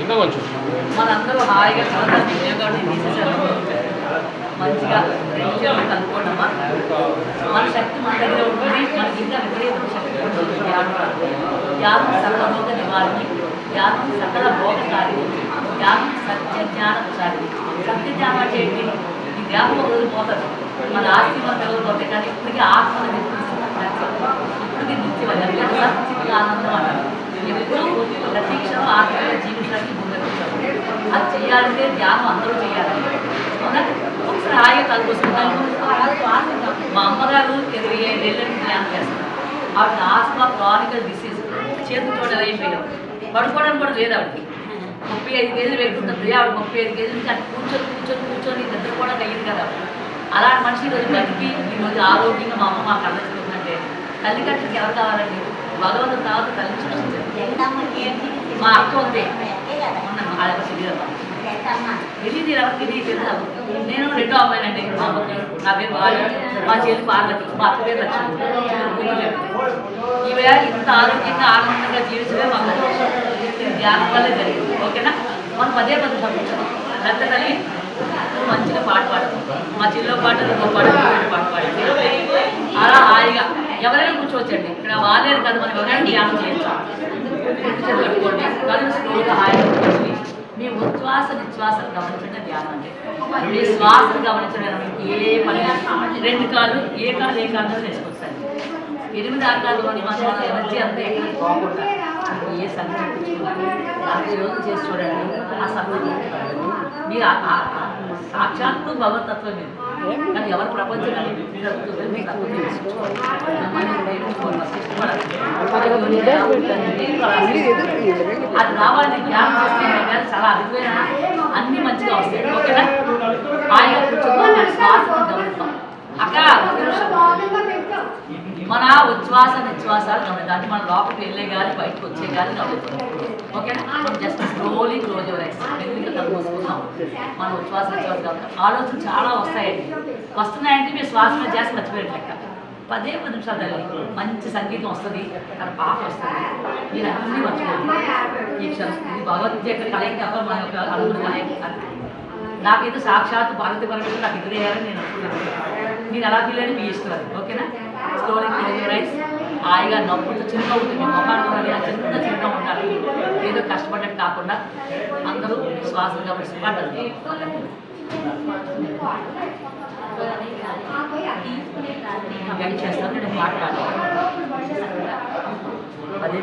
ఇంకా కొంచెం. మనందరూ హాయిగా చదువుతాం వినియోగం తీసేసారు మంచిగా రెండు చేతులు మన శక్తి మన దగ్గర ఉంటుంది. మనకి ఇంకా విపరీతం శక్తి ఉంటుంది. యాగం సకల భోగ నివారణి. యాగం సకల భోగకారి. యాగం సత్య జ్ఞాన సత్య జ్ఞానం అంటే ఏంటి? ఈ వ్యాపం వదిలిపోతారు. మన ఆస్తి మన పిల్లలు కానీ ఇప్పటికీ ఆత్మ ఇప్పటికీ ఆనందం ఎప్పుడు ప్రతి క్షణం జీవించడానికి అది చేయాలంటే ధ్యానం అందరూ చేయాలి అవునా ఒకసారి హాయిగా మా అమ్మగారు ఇరవై ధ్యానం చేస్తారు ఆవిడ ఆస్మా క్రానికల్ డిసీజ్ చేతి చూడాలి పడుకోవడానికి కూడా లేదు ఆవిడకి ముప్పై ఐదు కేజీలు పెట్టుకుంటుంది ఆవిడ ముప్పై ఐదు కేజీలు నుంచి కూర్చొని కూర్చొని కూర్చొని నిద్ర కూడా అయ్యింది కదా అలాంటి మనిషి ఈరోజు బతికి ఈరోజు ఆరోగ్యంగా మా అమ్మ మాకు అందరికీ తల్లి కట్టడానికి ఎవరు కావాలండి? భగవంతుడు తర్వాత తల్లి సృష్టించారు మా అక్క ఉంది. తెలియదు ఎవరికి తెలియదు నేను రెండో అమ్మాయినండి. మా నా పేరు బాలు. మా చెల్లి పార్వతి. మా అక్క పేరు లక్ష్మి. ఈవేళ ఇంత ఆరోగ్యంగా ఆనందంగా జీవించడమే మా అమ్మ. ధ్యానం వల్లే జరిగింది. ఓకేనా? మనం పదే పది పంపించాం పెద్ద తల్లి మంచిగా పాట పాడు. మా చిల్లో పాట ఇంకో పాట పాట పాడండి అలా హాయిగా ఎవరైనా కూర్చోవచ్చండి. ఇక్కడ వాళ్ళేరు కదా మనం ఎవరైనా ధ్యానం చేయొచ్చు? చేతులు కళ్ళు స్లోగా హాయిగా కూర్చొని మీ ఉచ్ఛ్వాస నిశ్వాసం గమనించడం ధ్యానం అంటే మీ శ్వాసను గమనించడం ఏ పని రెండు కాళ్ళు ఏ కాలు ఏ కాళ్ళు వేసుకొస్తాయి ఎనిమిది ఆకారంలోని మన ఎనర్జీ అంతా ఎక్కడ బాగుంటుంది ఏ సంగతి నలభై రోజులు చేసి చూడండి. ఆ సంగతి మీరు సాక్షాత్తు భగవతత్వం మీరు. కానీ ఎవరు ప్రపంచంలో అది రావాలని జ్ఞానం చేస్తే చాలా అద్భుతమైన అన్ని మంచిగా వస్తాయి. ఓకేనా? ఆయన కూర్చుందాం గమనిస్తాం అక్క మన ఉచ్ఛ్వాస నిశ్వాసాలు గమనించాలి దాన్ని మన లోపలికి వెళ్ళే గాలి బయటకు వచ్చే గాలి గమనిస్తాం ఓకేనా just slowly close your eyes మెల్లిగా మన ఉచ్ఛ్వాస నిశ్వాస ఆలోచన చాలా వస్తాయండి. వస్తున్నాయంటే మీరు శ్వాస చేసి మర్చిపోయారు లెక్క. పదే పది నిమిషాలు తల్లి. మంచి సంగీతం వస్తుంది. తన పాట వస్తుంది. మీరు అన్నీ మర్చిపోతుంది ఈ క్షణం. ఇది భగవద్గీత యొక్క కలయిక తప్ప మన యొక్క అడుగులు కలయిక నాకైతే సాక్షాత్ భారతీయ పరమేశ్వరు నాకు ఇద్దరు అయ్యారని నేను అనుకుంటున్నాను. మీరు ఎలా ఫీల్ మీ ఇష్టం అది ఓకేనా స్లోలీ క్లోజ్ రైస్ హాయిగా నవ్వుతూ చిరుగా ఉంటుంది మీ మొహాలు ఉండాలి ఆ చిన్న చిన్న ఉండాలి. ఏదో కష్టపడ్డట్టు కాకుండా అందరూ శ్వాసగా పడ్డారు పాడాలి గైడ్ చేస్తాను నేను పాట పాడాలి పదే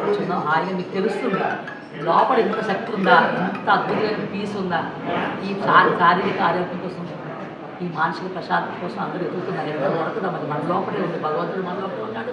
కూర్చుందాం. హాయిగా మీకు తెలుస్తుంది? లోపల ఎంత శక్తి ఉందా? ఎంత అద్భుతమైన పీస్ ఉందా? ఈ శారీరక ఆరోగ్యం కోసం ఈ మానసిక ప్రశాంతం కోసం అందరూ ఎదుగుతున్నారు. ఎంత వరకు మరి మన లోపలే ఉంది? భగవంతుడు మన లోపల ఉన్నాడు.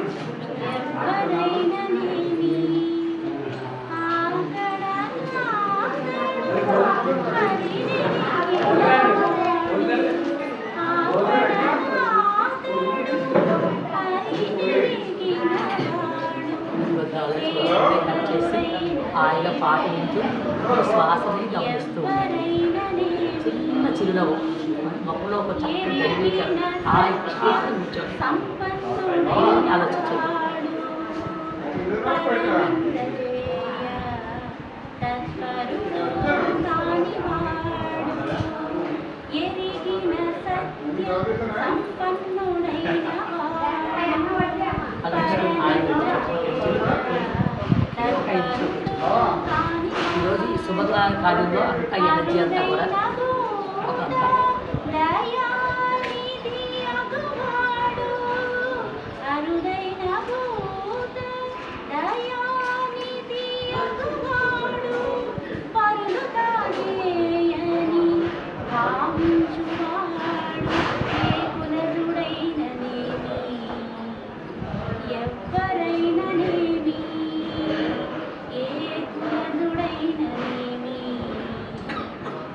హాయిగా పాట వింటూ ఈ శ్వాసని గమనిస్తూ చిన్న చిరునవ్వు. మొక్కలో ఒక చక్కని దైవిక హాయి ప్రశాంతం ఆలోచించండి. సంపన్నుడైన అలా హాయిగా ఈరోజు ఈ శుభకార్యంలో కార్యంలో అంత ఎనర్జీ అంతా కూడా ఒక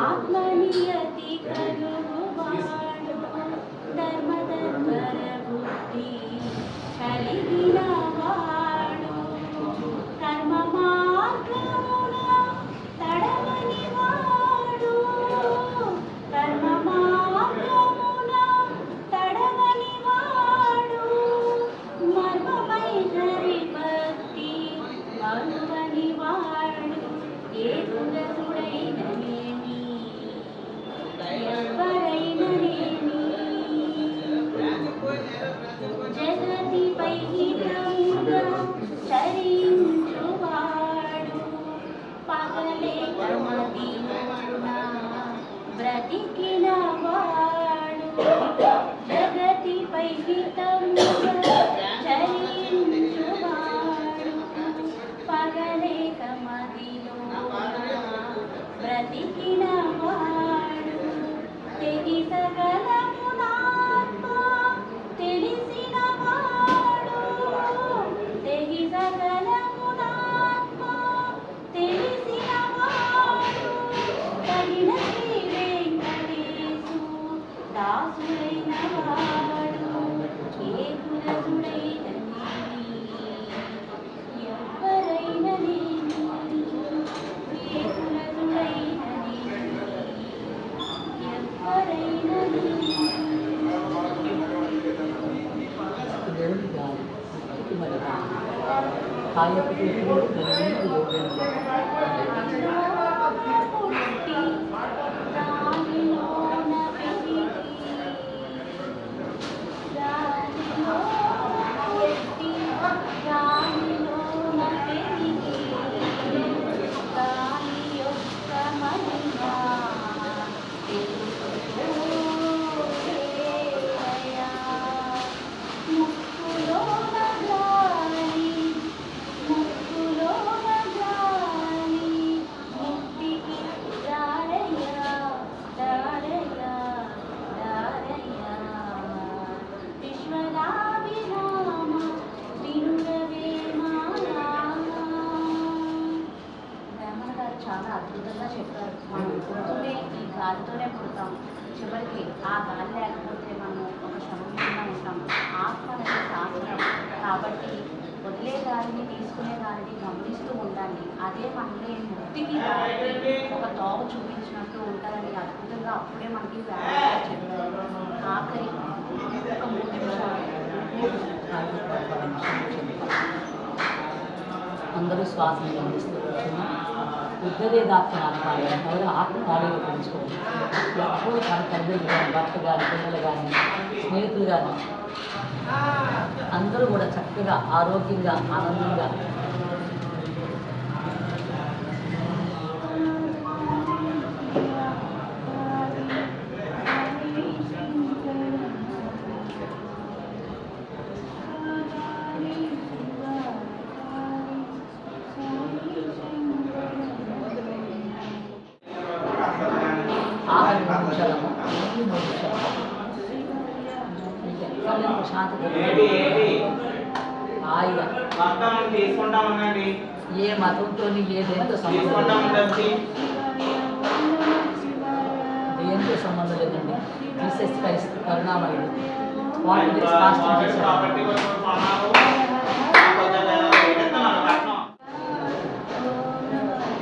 आत्मनिया 他也不是 begitu dulu. గాలిని గమనిస్తూ ఉండాలి అదే మనల్ని ముక్తికి ఒక తోవ చూపించినట్టు ఉంటుందని అద్భుతంగా అప్పుడే మనకి చెప్పారు ఆఖరి ఒక మూడు అందరూ శ్వాసను గమనిస్తూ కూర్చున్నాం ఎవరు ఆత్మ ఖాళీగా పెంచుకోండి ఎప్పుడు తన తల్లి కానీ భర్త కానీ పిల్లలు కానీ స్నేహితులు కానీ అందరూ కూడా చక్కగా ఆరోగ్యంగా ఆనందంగా ఆఖరి మూడు నిమిషాలము ఈ మూడు నిమిషాలు మీకు ఎక్కడ లేని ప్రశాంతత హాయిగా. ఏ మతంతో ఏ దేంతో సంబంధం దేంతో సంబంధం లేదండి. జీసస్ క్రైస్ట్ కరుణామయుడు. వాటి ఫాస్టింగ్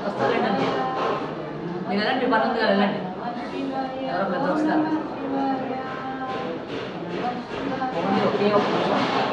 వస్తారండి మీరు వెళ్ళండి పని ఉంది కదా వెళ్ళండి. ఎవరో పెద్ద వస్తారు ఓన్లీ ఒకే ఒక నిమిషం.